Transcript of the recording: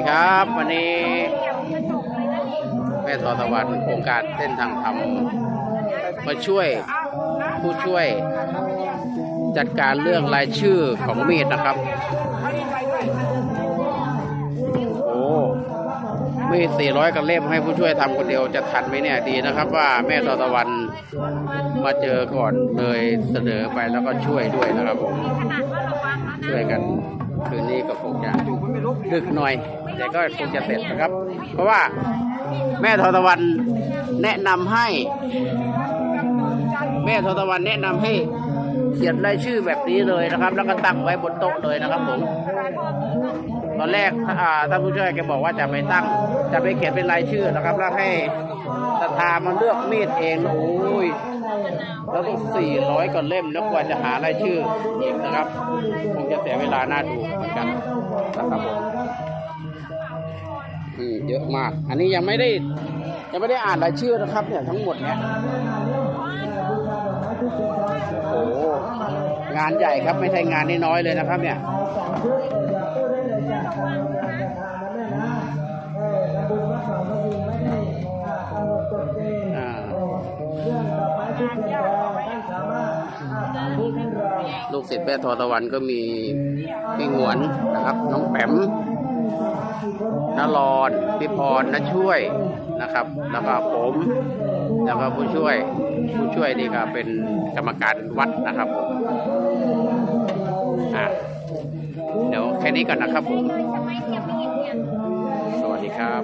ดีครับ วันนี้แม่ทอตะวันโครงการเส้นทางธรรมมาช่วยผู้ช่วยจัดการเรื่องรายชื่อของมีดนะครับ โอ้มีด400 กับเล่มให้ผู้ช่วยทำคนเดียวจะทันไหมเนี่ยดีนะครับ ว่าแม่ทอตะวันมาเจอก่อนเลยเสนอไปแล้วก็ช่วยด้วยนะครับผมช่วยกัน คืนนี้ก็คงจะดึกหน่อย แต่ก็คงจะเสร็จนะครับ เพราะว่าแม่ทอตะวันแนะนำให้ แม่ทอตะวันแนะนำให้เขียนรายชื่อแบบนี้เลยนะครับ แล้วก็ตั้งไว้บนโต๊ะเลยนะครับผมตอนแรกอ่าท่านผู้ช่วยแกบอกว่าจะไปตั้ง จะไปเขียนเป็นรายชื่อนะครับ แล้วให้ตาทามาเลือกมีดเองโอ้ย แล้วต้องสี่ร้อยกว่าเล่มแล้วกว่าจะหารายชื่ออีกนะครับคงจะเสียเวลาน่าดูเหมือนกันนะครับผมอืมเยอะมาก อันนี้ยังไม่ได้ยังไม่ได้อ่านรายชื่อนะครับ เนี่ยทั้งหมดเนี่ยโอ้โหงานใหญ่ครับไม่ใช่งานน้อยๆเลยนะครับ เนี่ยอ่า ลูกศิษย์แม่ทอตะวันก็มีพี่หงวนนะครับ น้องแปมนรอนพี่พรนะช่วยนะครับ แล้วก็ผมแล้วก็ผู้ช่วย ผู้ช่วยนี่ก็เป็นกรรมการวัดนะครับอะเดี๋ยวแค่นี้ก่อนนะครับผม สวัสดีครับ